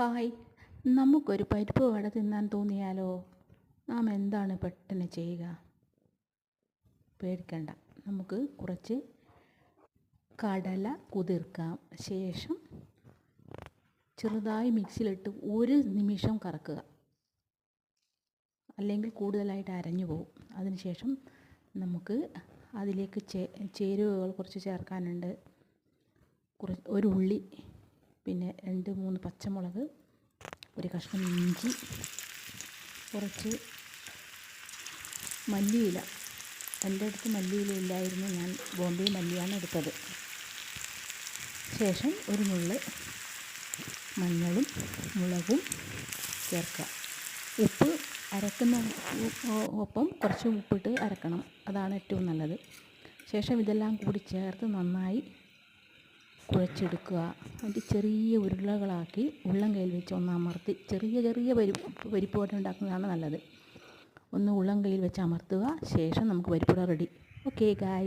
Hi. നമുക്കൊരു പരിപ്പ് വട തിന്നാൻ തോന്നിയാലോ? നാം എന്താണ് പെട്ടെന്ന് ചെയ്യുക? പേടിക്കണ്ട. നമുക്ക് കുറച്ച് കടല കുതിർക്കാം. ശേഷം ചെറുതായി മിക്സിയിലിട്ട് ഒരു നിമിഷം കറക്കുക. അല്ലെങ്കിൽ കൂടുതലായിട്ട് അരഞ്ഞു പോകും. അതിനുശേഷം നമുക്ക് അതിലേക്ക് ചേ ചേരുവകൾ കുറച്ച് ചേർക്കാനുണ്ട്. കുറച്ച് ഒരു ഉള്ളി പിന്നെ രണ്ട് മൂന്ന് പച്ചമുളക് ഒരു കഷ്ണം ഇഞ്ചി കുറച്ച് മല്ലിയില. എന്റെ അടുത്ത് മല്ലിയില ഇല്ലായിരുന്നു. ഞാൻ ബോംബെ മല്ലിയാണ് എടുത്തത്. ശേഷം ഒരു നുള്ള് മഞ്ഞളും മുളകും ചേർക്കുക. ഉപ്പ് അരക്കുന്ന ഒപ്പം കുറച്ച് ഉപ്പിട്ട് അരക്കണം. അതാണ് ഏറ്റവും നല്ലത്. ശേഷം ഇതെല്ലാം കൂടി ചേർത്ത് നന്നായി കുഴച്ചെടുക്കുക എന്നിട്ട് ചെറിയ ഉരുളകളാക്കി ഉള്ളം കയ്യിൽ വെച്ച് ഒന്ന് അമർത്തി ചെറിയ ചെറിയ പരിപ്പ് പരിപ്പ് ഉണ്ടാക്കുന്നതാണ് നല്ലത്. ഒന്ന് ഉള്ളം കയ്യിൽ വെച്ച് അമർത്തുക. ശേഷം നമുക്ക് പരിപ്പുട റെഡി. ഓക്കെ ഗായ്